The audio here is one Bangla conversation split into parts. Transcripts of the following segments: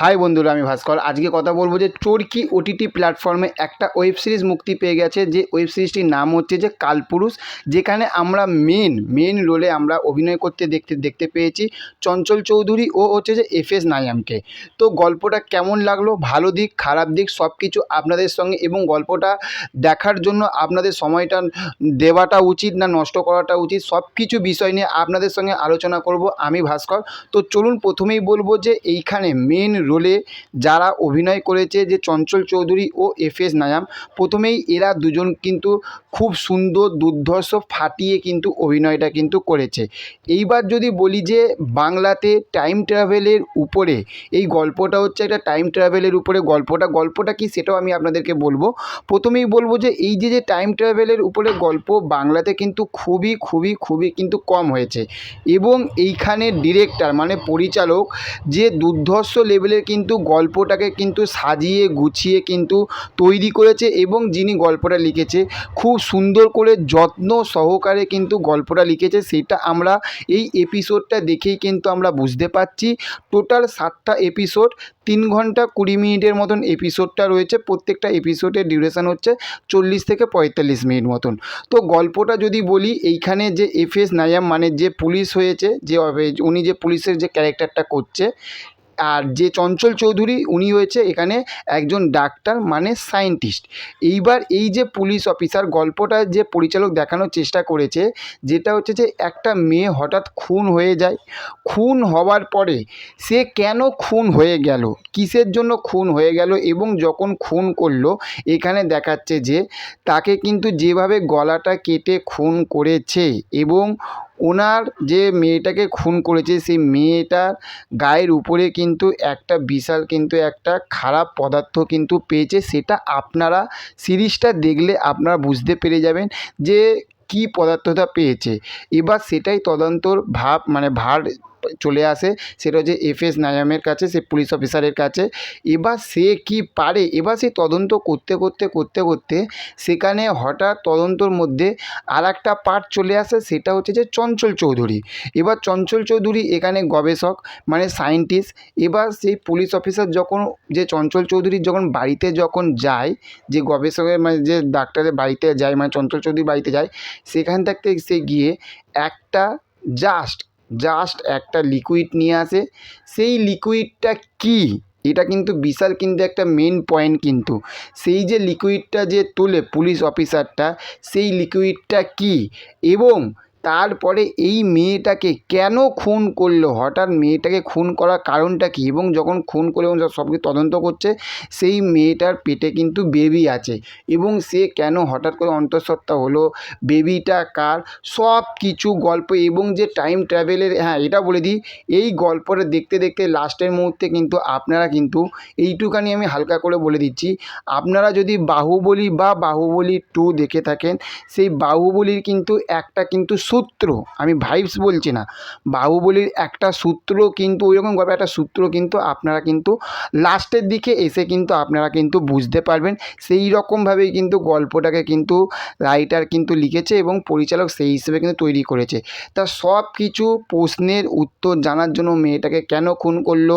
হাই বন্ধুরা, আমি ভাস্কর। আজকে কথা বলব যে চরকি ওটিটি প্ল্যাটফর্মে একটা ওয়েব সিরিজ মুক্তি পেয়ে গেছে। যে ওয়েব সিরিজটির নাম হচ্ছে যে কালপুরুষ, যেখানে আমরা মেন মেন রোলে আমরা অভিনয় করতে দেখতে দেখতে পেয়েছি চঞ্চল চৌধুরী ও হচ্ছে যে এফ এস নায়ামকে। তো গল্পটা কেমন লাগল? ভালো দিক, খারাপ দিক সব কিছু আপনাদের সঙ্গে এবং গল্পটা দেখার জন্য আপনাদের সময়টা দেওয়াটা উচিত না, নষ্ট করাটা উচিত সব কিছু বিষয় নিয়ে আপনাদের সঙ্গে আলোচনা করব আমি ভাস্কর। তো চলুন প্রথমেই বলব যে এইখানে মেন রোলে যারা অভিনয় করেছে যে চঞ্চল চৌধুরী ও এফ এস নায়াম, প্রথমেই এরা দুজন কিন্তু খুব সুন্দর দুর্ধর্ষ ফাটিয়ে কিন্তু অভিনয়টা কিন্তু করেছে। এইবার যদি বলি যে বাংলাতে টাইম ট্রাভেলের উপরে, এই গল্পটা হচ্ছে একটা টাইম ট্রাভেলের উপরে গল্পটা। গল্পটা কি সেটাও আমি আপনাদেরকে বলব। প্রথমেই বলব যে এই যে যে টাইম ট্রাভেলের উপরে গল্প বাংলাতে কিন্তু খুবই খুবই খুবই কিন্তু কম হয়েছে। এবং এইখানে ডিরেক্টর মানে পরিচালক যে দুর্ধর্ষ লেভেলের কিন্তু গল্পটাকে কিন্তু সাজিয়ে, গুছিয়ে কিন্তু তৈরি করেছে এবং যিনি গল্পটা লিখেছে, খুব সুন্দর করে যত্ন সহকারে কিন্তু গল্পটা লিখেছে। সেটা আমরা এই এপিসোডটা দেখেই কিন্তু আমরা বুঝতে পারছি। টোটাল সাতটা এপিসোড তিন ঘণ্টা কুড়ি মিনিটের মতন এপিসোডটা রয়েছে। প্রত্যেকটা এপিসোডের ডিউরেশন হচ্ছে চল্লিশ থেকে পঁয়তাল্লিশ মিনিট মতন। তো গল্পটা যদি বলি, এইখানে যে এফ এস নায়াম মানে যে পুলিশ হয়েছে, যে উনি যে পুলিশের যে ক্যারেক্টারটা করছে আর যে চঞ্চল চৌধুরী, উনি হয়েছে এখানে একজন ডাক্তার মানে সায়েন্টিস্ট। এইবার এই যে পুলিশ অফিসার, গল্পটা যে পরিচালক দেখানোর চেষ্টা করেছে, যেটা হচ্ছে যে একটা মেয়ে হঠাৎ খুন হয়ে যায়। খুন হওয়ার পরে সে কেন খুন হয়ে গেল? কিসের জন্য খুন হয়ে গেল? এবং যখন খুন করল, এখানে দেখাচ্ছে যে তাকে কিন্তু যেভাবে গলাটা কেটে খুন করেছে এবং ওনার যে মেয়েটাকে খুন করেছে, সেই মেয়েটার গায়ের উপরে কিন্তু একটা বিশাল কিন্তু একটা খারাপ পদার্থ কিন্তু পেয়েছে। সেটা আপনারা সিরিজটা দেখলে আপনারা বুঝতে পেরে যাবেন যে কী পদার্থটা পেয়েছে। এবার সেটাই তদন্তর ভাব মানে ভার চলে আসে, সেটা হচ্ছে এফ এস নায়ামের কাছে, সে পুলিশ অফিসারের কাছে। এবার সে কি পারে? এবার সে তদন্ত করতে করতে করতে করতে সেখানে হঠাৎ তদন্তর মধ্যে আর একটা পার্ট চলে আসে, সেটা হচ্ছে যে চঞ্চল চৌধুরী। এবার চঞ্চল চৌধুরী এখানে গবেষক মানে সায়েন্টিস্ট এবার সেই পুলিশ অফিসার যখন, যে চঞ্চল চৌধুরীর যখন বাড়িতে যখন যায়, যে গবেষকের মানে যে ডাক্তারের বাড়িতে যায় মানে চঞ্চল চৌধুরীর বাড়িতে যায়, সেখান থেকে সে গিয়ে একটা জাস্ট জাস্ট একটা লিকুইড নিয়ে আসে। সেই লিকুইডটা কী? এটা কিন্তু বিশাল কিন্তু একটা মেন পয়েন্ট কিন্তু। সেই যে লিকুইডটা যে তোলে পুলিশ অফিসারটা, সেই লিকুইডটা কী? এবং তারপরে এই মেয়েটাকে কেন খুন করল? হঠাৎ মেয়েটাকে খুন করার কারণটা কী? এবং যখন খুন করে এবং সব কিছু তদন্ত করছে, সেই মেয়েটার পেটে কিন্তু বেবি আছে। এবং সে কেন হঠাৎ করে অন্তঃসত্ত্বা হলো? বেবিটা কার? সব কিছু গল্প এবং যে টাইম ট্রাভেলের হ্যাঁ এটা বলে দিই। এই গল্পটা দেখতে দেখতে লাস্টের মুহূর্তে কিন্তু আপনারা কিন্তু এইটুখানি আমি হালকা করে বলে দিচ্ছি। আপনারা যদি বাহুবলী বা বাহুবলী টু দেখে থাকেন, সেই বাহুবলীর কিন্তু একটা কিন্তু সূত্র, আমি ভাইবস বলছি না। বাহুবলীর একটা সূত্র কিন্তু ওইরকম গল্পের একটা সূত্র কিন্তু আপনারা কিন্তু লাস্টের দিকে এসে কিন্তু আপনারা কিন্তু বুঝতে পারবেন। সেই রকমভাবেই কিন্তু গল্পটাকে কিন্তু রাইটার কিন্তু লিখেছে এবং পরিচালক সেই হিসেবে কিন্তু তৈরি করেছে। তা সব কিছু প্রশ্নের উত্তর জানার জন্য মেয়েটাকে কেন খুন করল?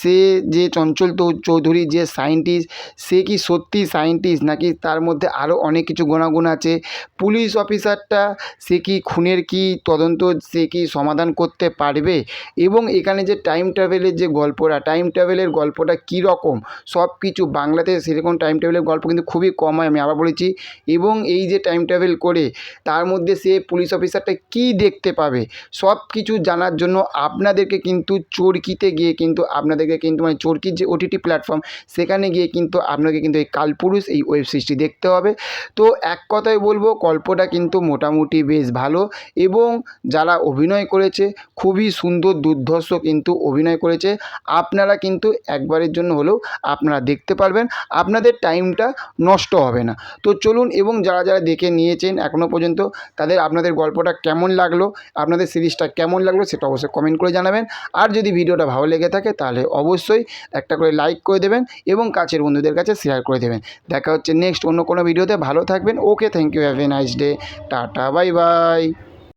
সে যে চঞ্চল চৌধুরী যে সায়েন্টিস্ট সে কি সত্যি সায়েন্টিস্ট নাকি তার মধ্যে আরও অনেক কিছু গুণাগুণ আছে? পুলিশ অফিসারটা সে কি খুনের কি তদন্ত সে কি সমাধান করতে পারবে? এবং এখানে যে টাইম ট্রাভেলের যে গল্পটা টাইম ট্রাভেলের গল্পটা কী রকম? সব কিছু বাংলাতে সেরকম টাইম ট্রাভেলের গল্প কিন্তু খুবই কম হয়, আমি আবার বলেছি। এবং এই যে টাইম ট্রাভেল করে, তার মধ্যে সে পুলিশ অফিসারটা কী দেখতে পাবে? সব কিছু জানার জন্য আপনাদেরকে কিন্তু চরকিতে গিয়ে কিন্তু আপনাদেরকে কিন্তু মানে চরকির যে ওটিটি প্ল্যাটফর্ম সেখানে গিয়ে কিন্তু আপনাকে কিন্তু এই কালপুরুষ, এই ওয়েব সিরিজটি দেখতে হবে। তো এক কথায় বলব, গল্পটা কিন্তু মোটামুটি বেশ ভালো। এবং যারা অভিনয় করেছে, খুবই সুন্দর দুর্ধর্ষ কিন্তু অভিনয় করেছে। আপনারা কিন্তু একবারের জন্য হলেও আপনারা দেখতে পারবেন, আপনাদের টাইমটা নষ্ট হবে না। তো চলুন এবং যারা যারা দেখে নিয়েছেন এখনও পর্যন্ত, তাদের আপনাদের গল্পটা কেমন লাগল, আপনাদের সিরিজটা কেমন লাগল সেটা অবশ্যই কমেন্ট করে জানাবেন। আর যদি ভিডিওটা ভালো লেগে থাকে তাহলে অবশ্যই একটা করে লাইক করে দেবেন এবং কাছের বন্ধুদের কাছে শেয়ার করে দেবেন। দেখা হচ্ছে নেক্সট অন্য কোনো ভিডিওতে ভালো থাকবেন। Okay thank you have a nice day tata bye bye